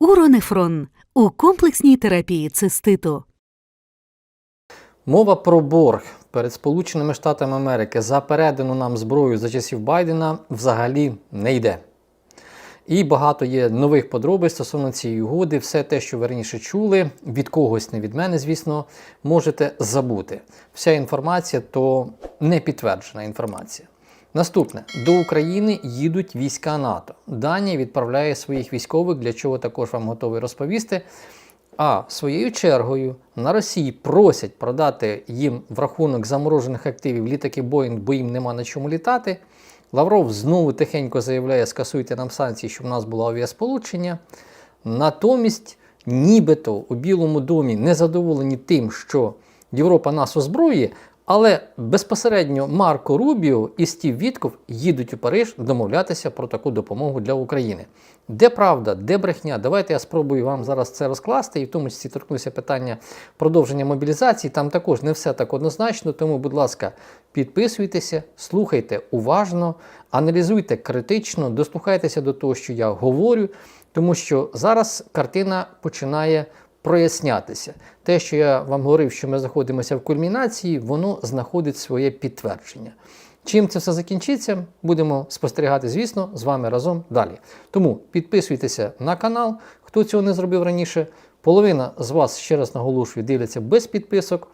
Уронефрон у комплексній терапії циститу. Мова про борг перед Сполученими Штатами Америки за передану нам зброю за часів Байдена взагалі не йде. І багато є нових подробиць стосовно цієї угоди. Все те, що ви раніше чули, від когось, не від мене, звісно, можете забути. Вся інформація то не підтверджена інформація. Наступне до України їдуть війська НАТО. Данія відправляє своїх військових, для чого також вам готовий розповісти. А своєю чергою на Росії просять продати їм в рахунок заморожених активів літаки Боїнг, бо їм нема на чому літати. Лавров знову тихенько заявляє, скасуйте нам санкції, щоб у нас було авіасполучення. Натомість, нібито у Білому домі не задоволені тим, що Європа нас озброює, але безпосередньо Марко Рубіо і Стів Вітков їдуть у Париж домовлятися про таку допомогу для України. Де правда, де брехня? Давайте я спробую вам зараз це розкласти, і в тому числі торкнуся питання продовження мобілізації. Там також не все так однозначно, тому, будь ласка, підписуйтеся, слухайте уважно, аналізуйте критично, дослухайтеся до того, що я говорю, тому що зараз картина починає прояснятися. Те, що я вам говорив, що ми знаходимося в кульмінації, воно знаходить своє підтвердження. Чим це все закінчиться, будемо спостерігати, звісно, з вами разом далі. Тому підписуйтеся на канал, хто цього не зробив раніше. Половина з вас, ще раз наголошую, дивляться без підписок.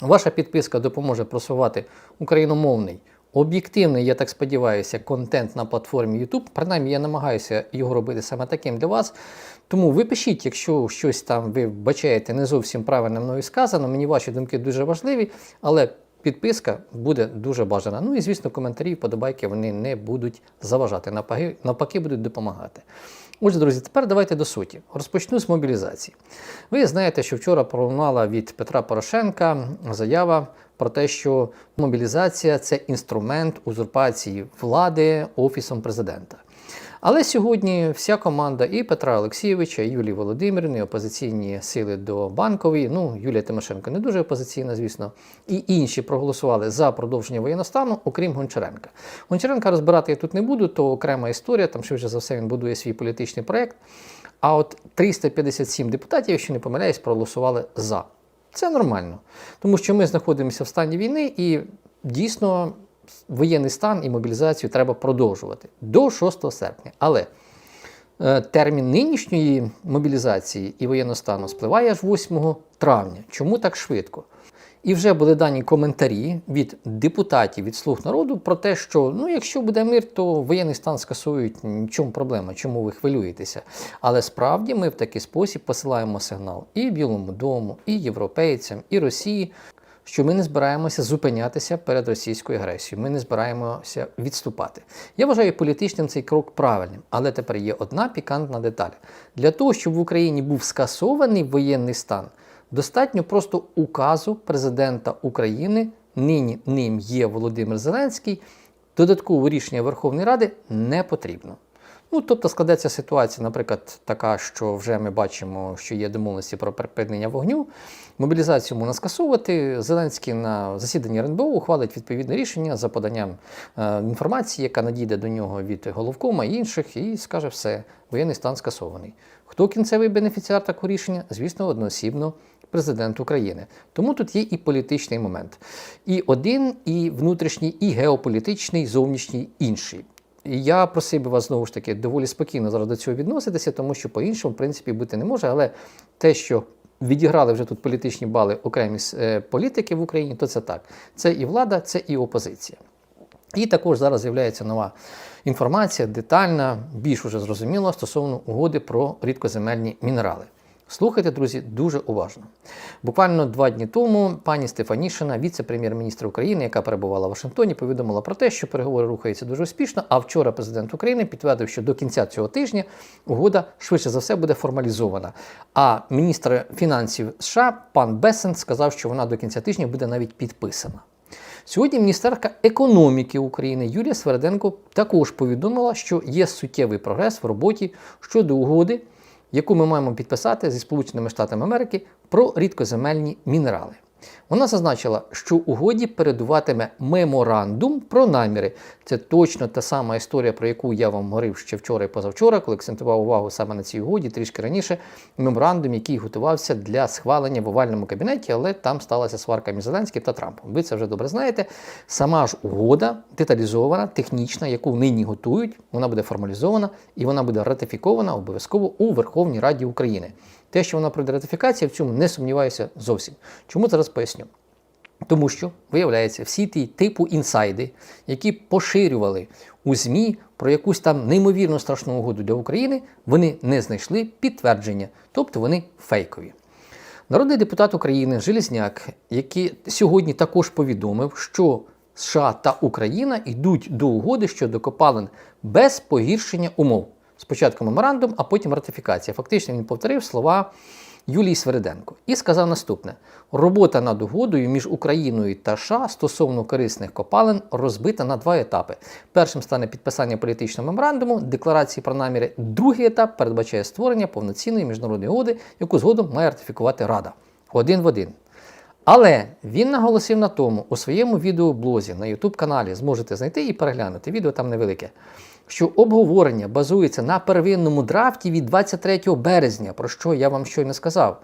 Ваша підписка допоможе просувати україномовний, об'єктивний, я так сподіваюся, контент на платформі YouTube. Принаймні, я намагаюся його робити саме таким для вас. Тому ви пишіть, якщо щось там ви бачаєте не зовсім правильно мною сказано. Мені ваші думки дуже важливі, але підписка буде дуже бажана. Ну і звісно, коментарі, вподобайки вони не будуть заважати, навпаки, навпаки будуть допомагати. Отже, друзі, тепер давайте до суті. Розпочну з мобілізації. Ви знаєте, що вчора пролунала від Петра Порошенка заява про те, що мобілізація це інструмент узурпації влади Офісом президента. Але сьогодні вся команда і Петра Олексійовича, і Юлії Володимирівни, опозиційні сили до банкової, ну Юлія Тимошенко не дуже опозиційна, звісно, і інші проголосували за продовження воєнного стану, окрім Гончаренка. Гончаренка розбирати я тут не буду, то окрема історія, там швидше за все він будує свій політичний проєкт. А от 357 депутатів, якщо не помиляюсь, проголосували за. Це нормально, тому що ми знаходимося в стані війни і дійсно воєнний стан і мобілізацію треба продовжувати до 6 серпня. Але е, термін нинішньої мобілізації і воєнного стану спливає аж 8 травня. Чому так швидко? І вже були дані коментарі від депутатів від слуг народу про те, що ну, якщо буде мир, то воєнний стан скасують. В чому проблема, чому ви хвилюєтеся? Але справді ми в такий спосіб посилаємо сигнал і Білому дому, і європейцям, і Росії, що ми не збираємося зупинятися перед російською агресією. Ми не збираємося відступати. Я вважаю політичним цей крок правильним, але тепер є одна пікантна деталь. Для того, щоб в Україні був скасований воєнний стан, достатньо просто указу президента України, нині ним є Володимир Зеленський. Додаткового рішення Верховної Ради не потрібно. Ну, тобто складеться ситуація, наприклад, така, що вже ми бачимо, що є домовленості про припинення вогню. Мобілізацію можна скасовувати. Зеленський на засіданні РНБО ухвалить відповідне рішення за поданням е, інформації, яка надійде до нього від головкома і інших, і скаже все, воєнний стан скасований. Хто кінцевий бенефіціар такого рішення? Звісно, одноосібно президент України. Тому тут є і політичний момент. І один, і внутрішній, і геополітичний, зовнішній інший. І я просив би вас знову ж таки доволі спокійно зараз до цього відноситися, тому що по-іншому, в принципі, бути не може. Але те, що відіграли вже тут політичні бали окремі е, політики в Україні, то це так. Це і влада, це і опозиція. І також зараз з'являється нова інформація, детальна, більш уже зрозуміла стосовно угоди про рідкоземельні мінерали. Слухайте, друзі, дуже уважно. Буквально два дні тому пані Стефанішина, віце-прем'єр-міністр України, яка перебувала в Вашингтоні, повідомила про те, що переговори рухаються дуже успішно. А вчора президент України підтвердив, що до кінця цього тижня угода швидше за все буде формалізована. А міністр фінансів США пан Бесен сказав, що вона до кінця тижня буде навіть підписана. Сьогодні міністерка економіки України Юлія Сверденко також повідомила, що є суттєвий прогрес в роботі щодо угоди, яку ми маємо підписати зі Сполученими Штатами Америки про рідкоземельні мінерали. Вона зазначила, що угоді передуватиме меморандум про наміри. Це точно та сама історія, про яку я вам говорив ще вчора і позавчора, коли акцентував увагу саме на цій угоді, трішки раніше. Меморандум, який готувався для схвалення в овальному кабінеті, але там сталася сварка між Зеленським та Трампом. Ви це вже добре знаєте. Сама ж угода деталізована, технічна, яку нині готують, вона буде формалізована і вона буде ратифікована обов'язково у Верховній Раді України. Те, що вона пройде ратифікація, в цьому не сумніваюся зовсім. Чому зараз поясню? Тому що, виявляється, всі ті типу інсайди, які поширювали у ЗМІ про якусь там неймовірно страшну угоду для України, вони не знайшли підтвердження, тобто вони фейкові. Народний депутат України Желізняк, який сьогодні також повідомив, що США та Україна йдуть до угоди щодо копалин без погіршення умов. Спочатку меморандум, а потім ратифікація. Фактично він повторив слова Юлії Свериденко і сказав наступне: робота над угодою між Україною та США стосовно корисних копалин розбита на два етапи. Першим стане підписання політичного меморандуму, декларації про наміри. Другий етап передбачає створення повноцінної міжнародної угоди, яку згодом має ратифікувати Рада. Один в один. Але він наголосив на тому у своєму відеоблозі на YouTube каналі зможете знайти і переглянути. Відео там невелике. Що обговорення базується на первинному драфті від 23 березня, про що я вам щойно сказав.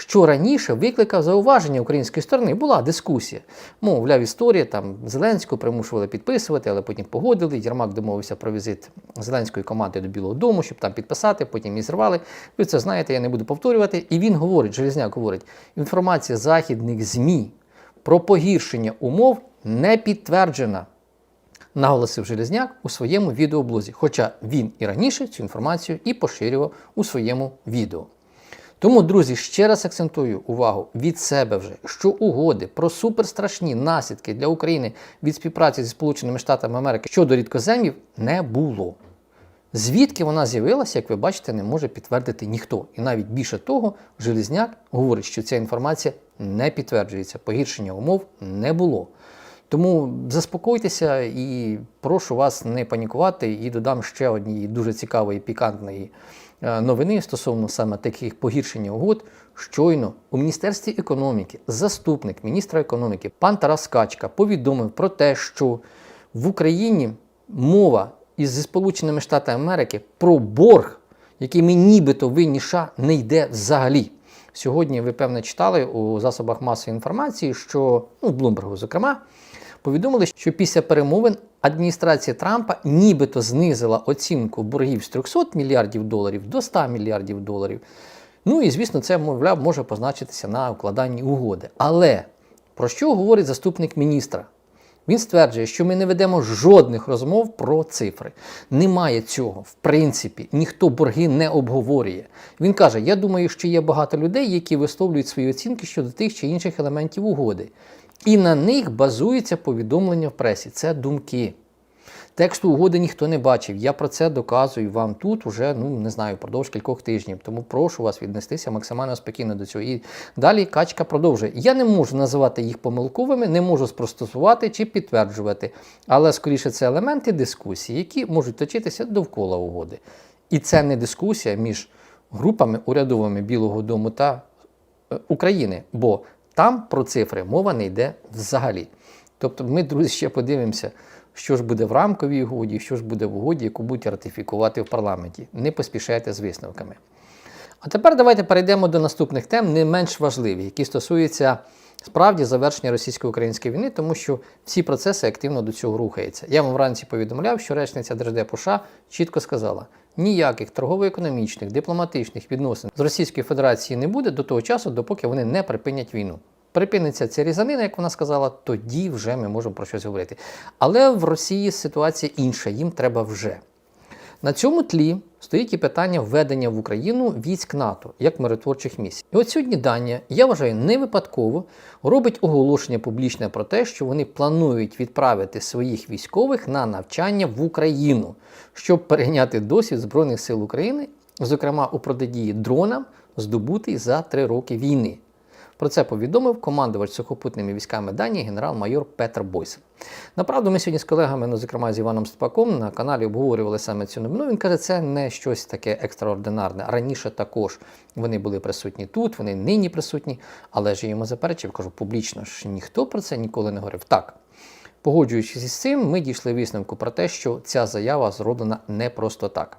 Що раніше викликав зауваження української сторони, була дискусія. Мовляв, історія там Зеленського примушували підписувати, але потім погодили. Єрмак домовився про візит Зеленської команди до Білого Дому, щоб там підписати, потім її зірвали. Ви це знаєте, я не буду повторювати. І він говорить, Железняк говорить, інформація західних ЗМІ про погіршення умов не підтверджена. Наголосив Железняк у своєму відеоблозі, хоча він і раніше цю інформацію і поширював у своєму відео. Тому, друзі, ще раз акцентую увагу від себе вже, що угоди про суперстрашні наслідки для України від співпраці зі Сполученими Штатами Америки щодо рідкоземів не було. Звідки вона з'явилася, як ви бачите, не може підтвердити ніхто. І навіть більше того, Железняк говорить, що ця інформація не підтверджується, погіршення умов не було. Тому заспокойтеся і прошу вас не панікувати. І додам ще однієї дуже цікавої пікантної е, новини стосовно саме таких погіршення угод. Щойно у Міністерстві економіки заступник міністра економіки пан Тарас Качка повідомив про те, що в Україні мова із Сполученими Штатами Америки про борг, який ми нібито винні США, не йде взагалі. Сьогодні ви певне читали у засобах масової інформації, що ну, в Блумбергу, зокрема, повідомили, що після перемовин адміністрація Трампа нібито знизила оцінку боргів з 300 мільярдів доларів до 100 мільярдів доларів. Ну і звісно, це мовляв може позначитися на укладанні угоди. Але про що говорить заступник міністра? Він стверджує, що ми не ведемо жодних розмов про цифри. Немає цього, в принципі, ніхто борги не обговорює. Він каже: Я думаю, що є багато людей, які висловлюють свої оцінки щодо тих чи інших елементів угоди. І на них базується повідомлення в пресі. Це думки. Тексту угоди ніхто не бачив. Я про це доказую вам тут уже, ну не знаю, впродовж кількох тижнів. Тому прошу вас віднестися максимально спокійно до цього. І далі качка продовжує. Я не можу називати їх помилковими, не можу спростосувати чи підтверджувати. Але скоріше це елементи дискусії, які можуть точитися довкола угоди. І це не дискусія між групами урядовими Білого Дому та е, України, бо там про цифри мова не йде взагалі. Тобто, ми, друзі, ще подивимося, що ж буде в рамковій угоді, що ж буде в угоді, яку будуть ратифікувати в парламенті. Не поспішайте з висновками. А тепер давайте перейдемо до наступних тем, не менш важливих, які стосуються справді завершення російсько-української війни, тому що всі процеси активно до цього рухаються. Я вам вранці повідомляв, що речниця Держдепу США чітко сказала: ніяких торгово-економічних, дипломатичних відносин з Російською Федерацією не буде до того часу, допоки вони не припинять війну. Припиниться ця різанина, як вона сказала, тоді вже ми можемо про щось говорити. Але в Росії ситуація інша, їм треба вже. На цьому тлі стоїть і питання введення в Україну військ НАТО як миротворчих місій. І от сьогодні Данія, я вважаю, не випадково робить оголошення публічне про те, що вони планують відправити своїх військових на навчання в Україну, щоб перейняти досвід Збройних сил України, зокрема у протидії дронам, здобутий за три роки війни. Про це повідомив командувач сухопутними військами Данії генерал-майор Петр Бойсен. Направду, ми сьогодні з колегами, ну, зокрема з Іваном Степаком, на каналі обговорювали саме цю новину. Він каже, це не щось таке екстраординарне. Раніше також вони були присутні тут, вони нині присутні, але ж я йому заперечив, кажу публічно, що ніхто про це ніколи не говорив. Так. Погоджуючись із цим, ми дійшли висновку про те, що ця заява зроблена не просто так.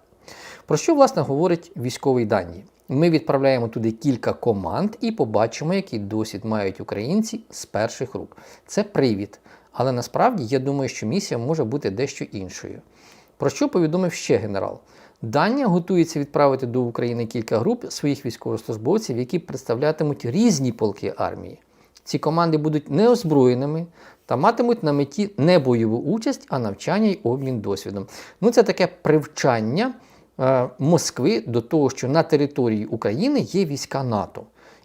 Про що, власне, говорить військовий Данії? Ми відправляємо туди кілька команд і побачимо, який досвід мають українці з перших рук. Це привід. Але насправді я думаю, що місія може бути дещо іншою. Про що повідомив ще генерал? Данія готується відправити до України кілька груп своїх військовослужбовців, які представлятимуть різні полки армії. Ці команди будуть неозброєними та матимуть на меті не бойову участь, а навчання й обмін досвідом. Ну, це таке привчання Москви до того, що на території України є війська НАТО.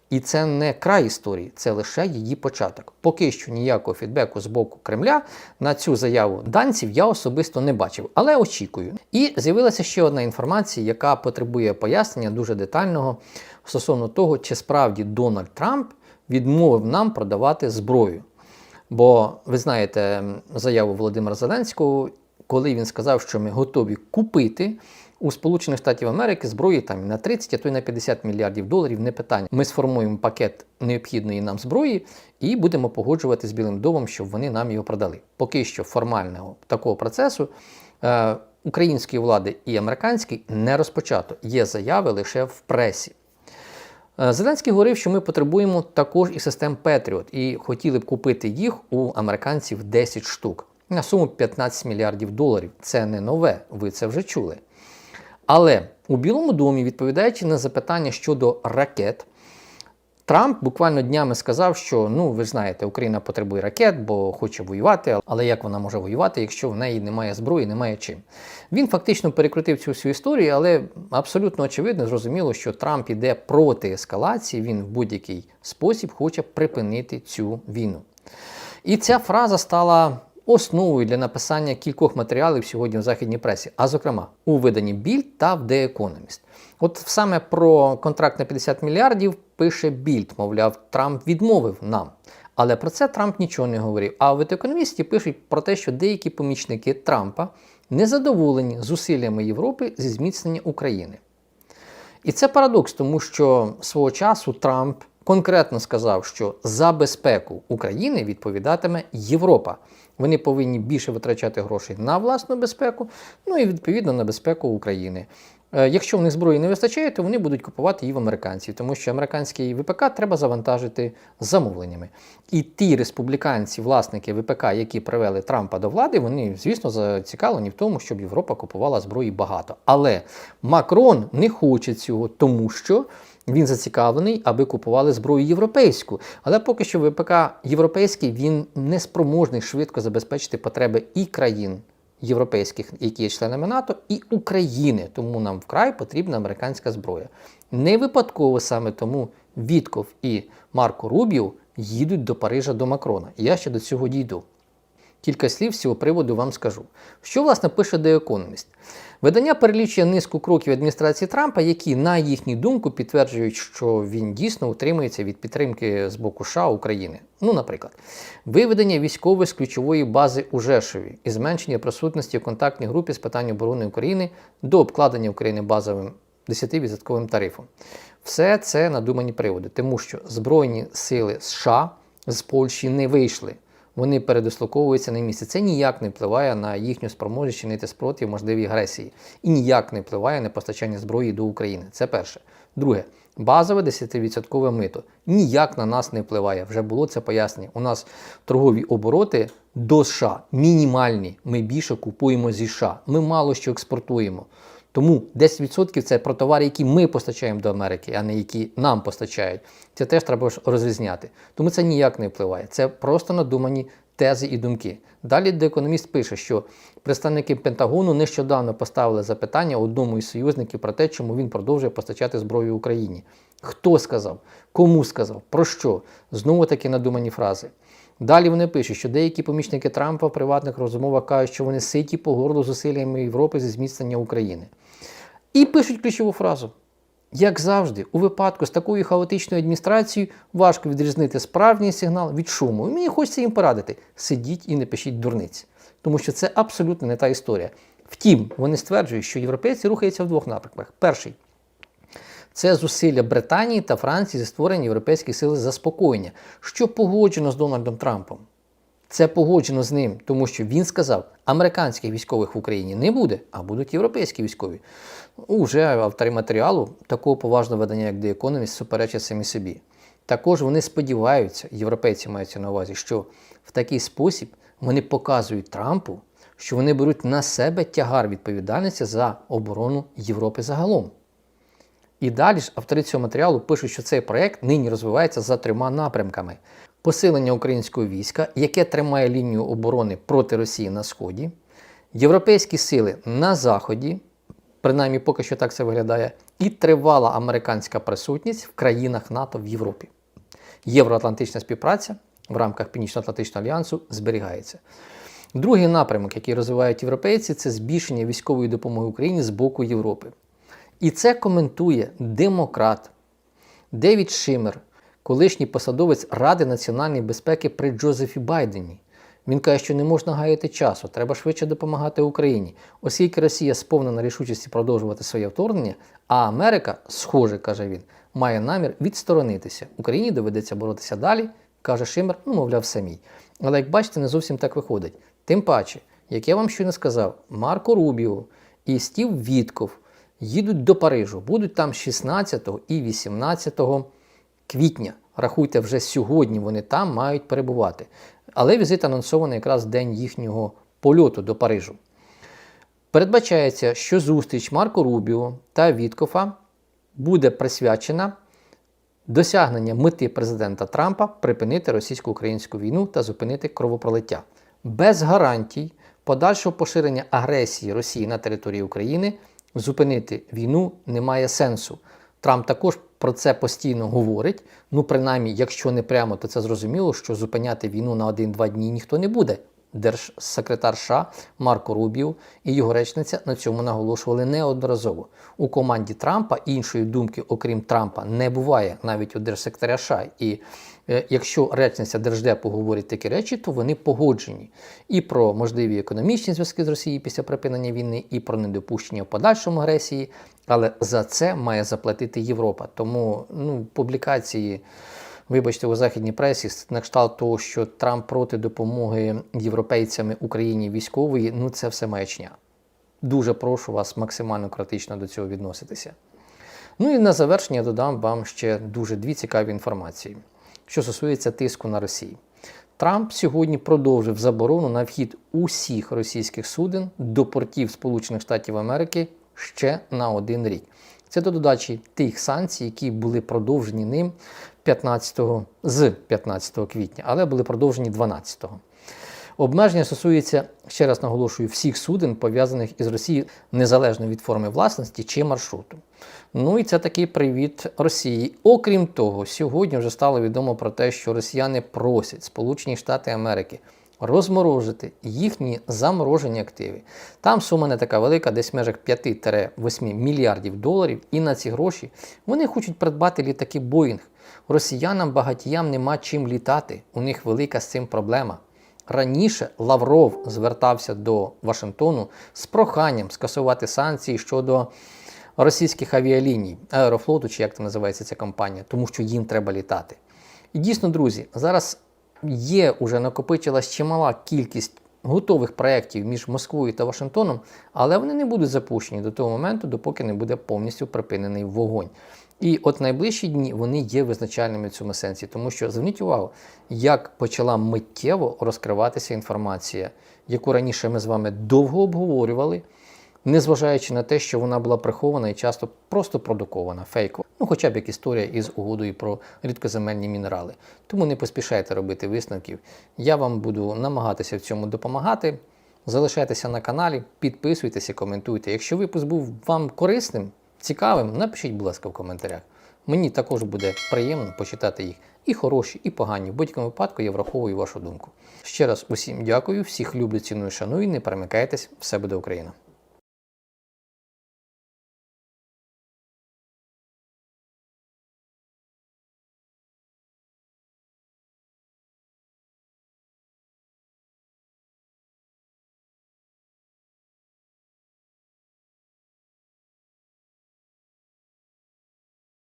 І це не край історії, це лише її початок. Поки що ніякого фідбеку з боку Кремля на цю заяву данців я особисто не бачив, але очікую. І з'явилася ще одна інформація, яка потребує пояснення дуже детального стосовно того, чи справді Дональд Трамп відмовив нам продавати зброю. Бо ви знаєте заяву Володимира Зеленського, коли він сказав, що ми готові купити у Сполучених Штатів Америки зброї там на 30, а то й на 50 мільярдів доларів не питання. Ми сформуємо пакет необхідної нам зброї і будемо погоджувати з Білим домом, щоб вони нам його продали. Поки що формального такого процесу е, української влади і американської не розпочато. Є заяви лише в пресі. Е, Зеленський говорив, що ми потребуємо також і систем Patriot, і хотіли б купити їх у американців 10 штук на суму 15 мільярдів доларів. Це не нове, ви це вже чули. Але у Білому домі, відповідаючи на запитання щодо ракет, Трамп буквально днями сказав, що ну ви знаєте, Україна потребує ракет, бо хоче воювати. Але як вона може воювати, якщо в неї немає зброї, немає чим? Він фактично перекрутив цю всю історію, але абсолютно очевидно, зрозуміло, що Трамп іде проти ескалації. Він в будь-який спосіб хоче припинити цю війну. І ця фраза стала основою для написання кількох матеріалів сьогодні в західній пресі, а зокрема у виданні Більд та в The Economist. От саме про контракт на 50 мільярдів пише Більд, мовляв, Трамп відмовив нам. Але про це Трамп нічого не говорив. А в економісті пишуть про те, що деякі помічники Трампа незадоволені зусиллями Європи зі зміцнення України. І це парадокс, тому що свого часу Трамп конкретно сказав, що за безпеку України відповідатиме Європа. Вони повинні більше витрачати грошей на власну безпеку, ну і відповідно на безпеку України. Е, Якщо в них зброї не вистачає, то вони будуть купувати її в американців, тому що американський ВПК треба завантажити замовленнями. І ті республіканці, власники ВПК, які привели Трампа до влади, вони, звісно, зацікавлені в тому, щоб Європа купувала зброї багато. Але Макрон не хоче цього, тому що. Він зацікавлений, аби купували зброю європейську. Але поки що ВПК європейський він не спроможний швидко забезпечити потреби і країн європейських, які є членами НАТО, і України. Тому нам вкрай потрібна американська зброя. Не випадково саме тому Вітков і Марко Рубіо їдуть до Парижа до Макрона. Я ще до цього дійду. Кілька слів з цього приводу вам скажу. Що, власне, пише The Economist? Видання перелічує низку кроків адміністрації Трампа, які, на їхню думку, підтверджують, що він дійсно утримується від підтримки з боку США України. Ну, наприклад, виведення військової з ключової бази у Жешові і зменшення присутності в контактній групі з питань оборони України до обкладення України базовим 10% тарифом. Все це надумані приводи, тому що Збройні сили США з Польщі не вийшли вони передислоковуються на місце. Це ніяк не впливає на їхню спроможність чинити спротив можливій агресії і ніяк не впливає на постачання зброї до України. Це перше. Друге, базове 10% мито ніяк на нас не впливає. Вже було це пояснення. У нас торгові обороти до США мінімальні. Ми більше купуємо зі США. Ми мало що експортуємо. Тому 10% це про товари, які ми постачаємо до Америки, а не які нам постачають. Це теж треба розрізняти. Тому це ніяк не впливає. Це просто надумані тези і думки. Далі де пише, що представники Пентагону нещодавно поставили запитання одному із союзників про те, чому він продовжує постачати зброю Україні. Хто сказав? Кому сказав? Про що? Знову таки надумані фрази. Далі вони пишуть, що деякі помічники Трампа в приватних розмовах кажуть, що вони ситі по горлу зусиллями Європи зі зміцнення України. І пишуть ключову фразу. Як завжди, у випадку з такою хаотичною адміністрацією важко відрізнити справжній сигнал від шуму. І мені хочеться їм порадити: сидіть і не пишіть дурниць, тому що це абсолютно не та історія. Втім, вони стверджують, що європейці рухаються в двох напрямках. Перший це зусилля Британії та Франції зі створення європейської сили заспокоєння, що погоджено з Дональдом Трампом. Це погоджено з ним, тому що він сказав, американських військових в Україні не буде, а будуть європейські військові. Уже автори матеріалу такого поважного видання, як The Economist, суперечать самі собі. Також вони сподіваються, європейці маються на увазі, що в такий спосіб вони показують Трампу, що вони беруть на себе тягар відповідальності за оборону Європи загалом. І далі ж автори цього матеріалу пишуть, що цей проект нині розвивається за трьома напрямками: посилення українського війська, яке тримає лінію оборони проти Росії на Сході, європейські сили на Заході, принаймні поки що так це виглядає, і тривала американська присутність в країнах НАТО в Європі. Євроатлантична співпраця в рамках Північно-Атлантичного альянсу зберігається. Другий напрямок, який розвивають європейці, це збільшення військової допомоги Україні з боку Європи. І це коментує демократ Девід Шимер, колишній посадовець Ради національної безпеки при Джозефі Байдені. Він каже, що не можна гаяти часу, треба швидше допомагати Україні, оскільки Росія сповнена рішучості продовжувати своє вторгнення, а Америка, схоже, каже він, має намір відсторонитися. Україні доведеться боротися далі, каже Шимер, ну, мовляв, самій. Але як бачите, не зовсім так виходить. Тим паче, як я вам щойно сказав, Марко Рубіо і Стів Вітков їдуть до Парижу, будуть там 16 і 18 квітня. Рахуйте, вже сьогодні вони там мають перебувати. Але візит анонсований якраз в день їхнього польоту до Парижу. Передбачається, що зустріч Марко Рубіо та Віткофа буде присвячена досягнення мети президента Трампа припинити російсько-українську війну та зупинити кровопролиття. Без гарантій подальшого поширення агресії Росії на території України зупинити війну немає сенсу. Трамп також про це постійно говорить. Ну, принаймні, якщо не прямо, то це зрозуміло, що зупиняти війну на один-два дні ніхто не буде. Держсекретар США Марко Рубіо і його речниця на цьому наголошували неодноразово. У команді Трампа іншої думки, окрім Трампа, не буває навіть у держсекретаря США. І якщо речниця Держдепу говорить такі речі, то вони погоджені і про можливі економічні зв'язки з Росією після припинення війни, і про недопущення в подальшому агресії. Але за це має заплатити Європа. Тому ну, публікації вибачте, у західній пресі на кшталт того, що Трамп проти допомоги європейцями Україні військової, ну це все маячня. Дуже прошу вас максимально критично до цього відноситися. Ну і на завершення додам вам ще дуже дві цікаві інформації, що стосується тиску на Росію. Трамп сьогодні продовжив заборону на вхід усіх російських суден до портів Сполучених Штатів Америки ще на один рік. Це до додачі тих санкцій, які були продовжені ним 15 з 15 квітня, але були продовжені 12-го. Обмеження стосується, ще раз наголошую, всіх суден, пов'язаних із Росією, незалежно від форми власності чи маршруту. Ну і це такий привіт Росії. Окрім того, сьогодні вже стало відомо про те, що росіяни просять Сполучені Штати Америки розморожити їхні заморожені активи. Там сума не така велика, десь в межах 5-8 мільярдів доларів. І на ці гроші вони хочуть придбати літаки Боїнг. Росіянам багатіям нема чим літати. У них велика з цим проблема. Раніше Лавров звертався до Вашингтону з проханням скасувати санкції щодо російських авіаліній, аерофлоту, чи як це називається ця компанія, тому що їм треба літати. І дійсно, друзі, зараз є уже накопичилась чимала кількість готових проєктів між Москвою та Вашингтоном, але вони не будуть запущені до того моменту, допоки не буде повністю припинений вогонь. І от найближчі дні вони є визначальними в цьому сенсі, тому що зверніть увагу, як почала миттєво розкриватися інформація, яку раніше ми з вами довго обговорювали, незважаючи на те, що вона була прихована і часто просто продукована, фейкова. Ну, хоча б як історія із угодою про рідкоземельні мінерали. Тому не поспішайте робити висновків. Я вам буду намагатися в цьому допомагати. Залишайтеся на каналі, підписуйтеся, коментуйте. Якщо випуск був вам корисним, цікавим, напишіть, будь ласка, в коментарях. Мені також буде приємно почитати їх і хороші, і погані. В будь-якому випадку я враховую вашу думку. Ще раз усім дякую, всіх люблю, ціную, шаную. Не перемикайтесь, все буде Україна!